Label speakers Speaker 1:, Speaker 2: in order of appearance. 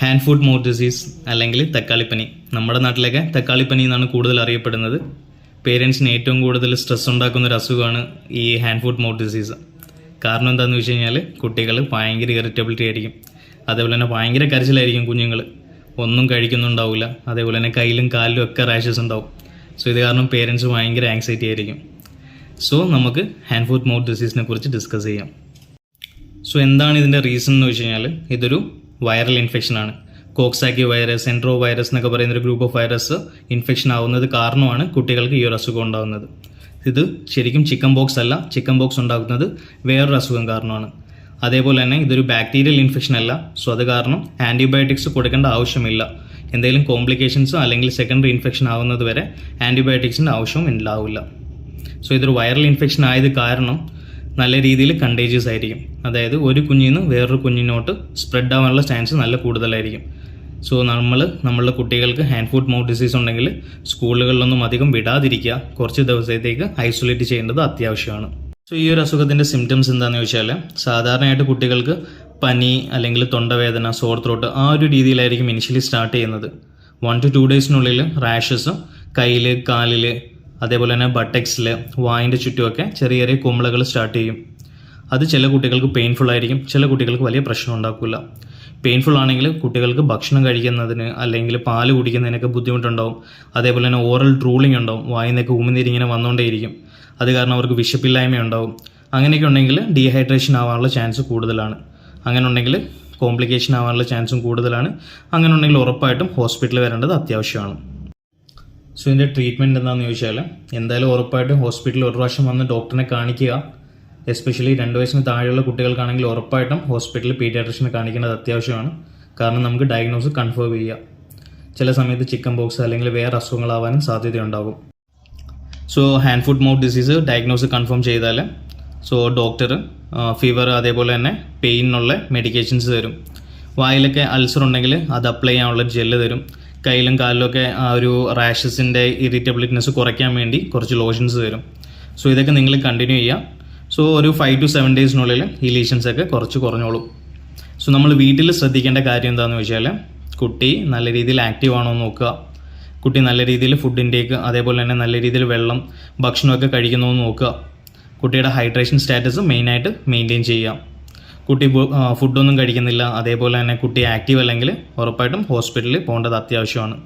Speaker 1: Hand food mouth disease അല്ലെങ്കിൽ തക്കാളിപ്പനി. നമ്മുടെ നാട്ടിലൊക്കെ തക്കാളിപ്പനി എന്നാണ് കൂടുതൽ അറിയപ്പെടുന്നത്. പേരൻസിന് ഏറ്റവും കൂടുതൽ സ്ട്രെസ് ഉണ്ടാക്കുന്ന ഒരു അസുഖമാണ് ഈ ഹാൻഡ് ഫുഡ് മൗത്ത് ഡിസീസ് കാരണം എന്താണെന്ന് വെച്ച് കഴിഞ്ഞാൽ കുട്ടികൾ ഭയങ്കര ഇറിറ്റബിലിറ്റി ആയിരിക്കും. അതേപോലെ തന്നെ ഭയങ്കര കരച്ചിലായിരിക്കും കുഞ്ഞുങ്ങൾ ഒന്നും കഴിക്കുന്നുണ്ടാവില്ല അതേപോലെ തന്നെ കയ്യിലും കാലിലും ഒക്കെ റാഷസ് ഉണ്ടാവും. സോ ഇത് കാരണം പേരൻസ് ഭയങ്കര ആങ്സൈറ്റി ആയിരിക്കും. സോ നമുക്ക് ഹാൻഡ് ഫുഡ് മൗത്ത് ഡിസീസിനെ കുറിച്ച് ഡിസ്കസ് ചെയ്യാം. സോ എന്താണ് ഇതിന്റെ റീസൺ എന്ന് വെച്ച് കഴിഞ്ഞാൽ ഇതൊരു വൈറൽ ഇൻഫെക്ഷൻ ആണ്. കോക്സാക്കി വൈറസ് എൻട്രോ വൈറസ് എന്നൊക്കെ പറയുന്ന ഒരു ഗ്രൂപ്പ് ഓഫ് വൈറസ് ഇൻഫെക്ഷൻ ആവുന്നത് കാരണമാണ് കുട്ടികൾക്ക് ഈ ഒരു അസുഖം ഉണ്ടാകുന്നത് ഇത് ശരിക്കും ചിക്കൻ ബോക്സ് അല്ല ചിക്കൻ ബോക്സ് ഉണ്ടാകുന്നത് വേറൊരു അസുഖം കാരണമാണ്. അതേപോലെ തന്നെ ഇതൊരു ബാക്ടീരിയൽ ഇൻഫെക്ഷൻ അല്ല സോ അത് കാരണം ആന്റിബയോട്ടിക്സ് കൊടുക്കേണ്ട ആവശ്യമില്ല. എന്തെങ്കിലും കോംപ്ലിക്കേഷൻസോ അല്ലെങ്കിൽ സെക്കൻഡറി ഇൻഫെക്ഷൻ ആവുന്നത് വരെ ആന്റിബയോട്ടിക്സിന്റെ ആവശ്യവും ഉണ്ടാവില്ല. സോ ഇതൊരു വൈറൽ ഇൻഫെക്ഷൻ ആയത് കാരണം നല്ല രീതിയിൽ കണ്ടേജിയസ് ആയിരിക്കും. അതായത് ഒരു കുഞ്ഞിൽ നിന്ന് വേറൊരു കുഞ്ഞിനോട്ട് സ്പ്രെഡ് ആവാനുള്ള ചാൻസ് നല്ല കൂടുതലായിരിക്കും. സോ നമ്മൾ നമ്മളുടെ കുട്ടികൾക്ക് ഹാൻഡ് ഫുഡ് മൗത്ത് ഡിസീസ് ഉണ്ടെങ്കിൽ സ്കൂളുകളിലൊന്നും അധികം വിടാതിരിക്കുക. കുറച്ച് ദിവസത്തേക്ക് ഐസൊലേറ്റ് ചെയ്യേണ്ടത് അത്യാവശ്യമാണ്. സോ ഈ ഒരു അസുഖത്തിന്റെ സിംറ്റംസ് എന്താണെന്ന് ചോദിച്ചാൽ സാധാരണയായിട്ട് കുട്ടികൾക്ക് പനി അല്ലെങ്കിൽ തൊണ്ടവേദന സോർ ത്രോട്ട് ആ ഒരു രീതിയിലായിരിക്കും ഇനിഷ്യലി സ്റ്റാർട്ട് ചെയ്യുന്നത്. വൺ ടു ടു ഡേയ്സിനുള്ളിൽ റാഷസും കയ്യിൽ കാലിൽ അതേപോലെ തന്നെ ബട്ടക്സിൽ വായിന്റെ ചുറ്റുമൊക്കെ ചെറിയ ചെറിയ കുമ്പളകൾ സ്റ്റാർട്ട് ചെയ്യും. അത് ചില കുട്ടികൾക്ക് പെയിൻഫുൾ ആയിരിക്കും ചില കുട്ടികൾക്ക് വലിയ പ്രശ്നം ഉണ്ടാക്കില്ല പെയിൻഫുൾ ആണെങ്കിൽ കുട്ടികൾക്ക് ഭക്ഷണം കഴിക്കുന്നതിന് അല്ലെങ്കിൽ പാൽ കുടിക്കുന്നതിനൊക്കെ ബുദ്ധിമുട്ടുണ്ടാവും. അതേപോലെ തന്നെ ഓറൽ ട്രൂളിംഗ് ഉണ്ടാവും വായിൽ നിന്നൊക്കെ ഉമിനീരിങ്ങനെ വന്നുകൊണ്ടേയിരിക്കും അത് കാരണം അവർക്ക് വിശപ്പില്ലായ്മ ഉണ്ടാവും. അങ്ങനെയൊക്കെ ഉണ്ടെങ്കിൽ ഡീഹൈഡ്രേഷൻ ആവാനുള്ള ചാൻസ് കൂടുതലാണ്. അങ്ങനെ ഉണ്ടെങ്കിൽ കോംപ്ലിക്കേഷൻ ആവാനുള്ള ചാൻസും കൂടുതലാണ്. അങ്ങനെ ഉണ്ടെങ്കിൽ ഉറപ്പായിട്ടും ഹോസ്പിറ്റലിൽ വരേണ്ടത് അത്യാവശ്യമാണ്. സോ ഇതിന്റെ ട്രീറ്റ്മെന്റ് എന്താണെന്ന് ചോദിച്ചാൽ എന്തായാലും ഉറപ്പായിട്ടും ഹോസ്പിറ്റലിൽ ഒരു പ്രാവശ്യം വന്ന് ഡോക്ടറിനെ കാണിക്കുക. എസ്പെഷ്യലി രണ്ട് വയസ്സിന് താഴെയുള്ള കുട്ടികൾക്കാണെങ്കിൽ ഉറപ്പായിട്ടും ഹോസ്പിറ്റലിൽ പീഡിയാട്രിഷനെ കാണിക്കേണ്ടത് അത്യാവശ്യമാണ്. കാരണം നമുക്ക് ഡയഗ്നോസ് കൺഫേം ചെയ്യുക ചില സമയത്ത് ചിക്കൻ ബോക്സ് അല്ലെങ്കിൽ വേറെ അസുഖങ്ങളാവാനും സാധ്യതയുണ്ടാകും. So hand food mouth disease diagnose confirm ചെയ്താൽ സോ ഡോക്ടർ ഫീവർ അതേപോലെ തന്നെ പെയിനുള്ള മെഡിക്കേഷൻസ് തരും. വായിലൊക്കെ അൾസർ ഉണ്ടെങ്കിൽ അത് അപ്ലൈ ചെയ്യാനുള്ള ജെല്ല് തരും. കയ്യിലും കാലിലൊക്കെ ആ ഒരു റാഷസിന്റെ ഇറിറ്റബിലിറ്റിനെസ് കുറയ്ക്കാൻ വേണ്ടി കുറച്ച് ലോഷൻസ് തരും. സോ ഇതൊക്കെ നിങ്ങൾ കണ്ടിന്യൂ ചെയ്യാം. സോ ഒരു ഫൈവ് ടു സെവൻ ഡേയ്സിനുള്ളിൽ ഈ ലീഷൻസ് ഒക്കെ കുറച്ച് കുറഞ്ഞോളും. സോ നമ്മൾ വീട്ടിൽ ശ്രദ്ധിക്കേണ്ട കാര്യം എന്താണെന്ന് വെച്ചാൽ കുട്ടി നല്ല രീതിയിൽ ആക്റ്റീവ് ആണോ എന്ന് നോക്കുക. കുട്ടി നല്ല രീതിയിൽ ഫുഡ് ഇൻടേക്ക് അതേപോലെ തന്നെ നല്ല രീതിയിൽ വെള്ളം ഭക്ഷണമൊക്കെ കഴിക്കുന്നോ എന്ന് നോക്കുക. കുട്ടിയുടെ ഹൈഡ്രേഷൻ സ്റ്റാറ്റസ് മെയിനായിട്ട് മെയിന്റെയിൻ ചെയ്യുക. കുട്ടി ഫുഡൊന്നും കഴിക്കുന്നില്ല. അതേപോലെ തന്നെ കുട്ടി ആക്റ്റീവ് അല്ലെങ്കിൽ ഉറപ്പായിട്ടും ഹോസ്പിറ്റലിൽ പോകേണ്ടത് അത്യാവശ്യമാണ്.